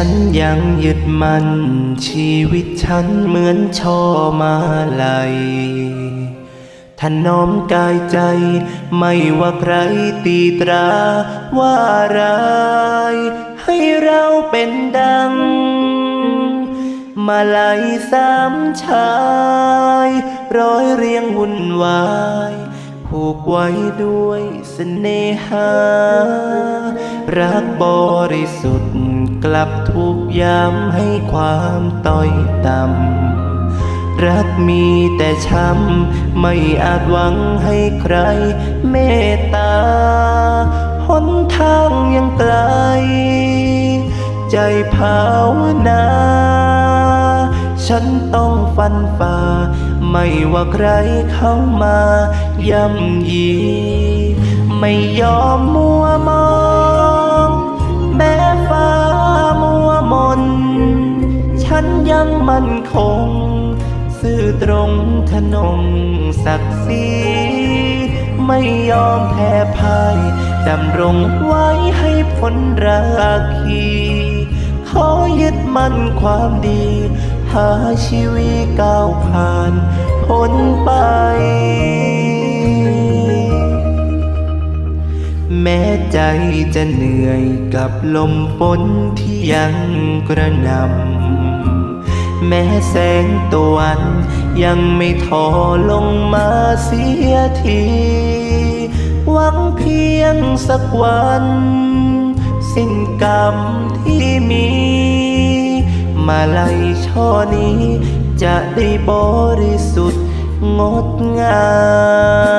ฉันยังยึดมันชีวิตฉันเหมือนช่อมาลัยถนอมกายใจ ไม่ว่าใครตีตราว่าร้ายให้เราเป็นดัง มาลายสามชาย ร้อยเรียงวุ่นวาย ผูกไว้ด้วยเสน่หา รักบริสุทธิ์ กลับถูกย้ำให้ความต้อยต่ำ รักมีแต่ช้ำ ไม่อาจหวังให้ใครเมตตา หนทางยังไกล ใจภาวนา ฉันต้องฟันฝ่า ไม่ว่าใครเข้ามา ย่ำยี ไม่ยอมมัว งมั่นคง ซื่อตรงทนงศักดิ์ศรีไม่ยอมแพ้พ่ายดำรงไว้ให้พ้นราคีขอยึดมั่นความดี หาชีวิตก้าวผ่านพ้นไป แม้ใจจะเหนื่อยกับลมฝนที่ยังกระนำ แม้แสงตะวัน ยังไม่ทอลงมาเสียที หวังเพียงสักวัน สิ้นกรรมที่มี มาลัยช่อนี้ จะได้บริสุทธิ์งดงาม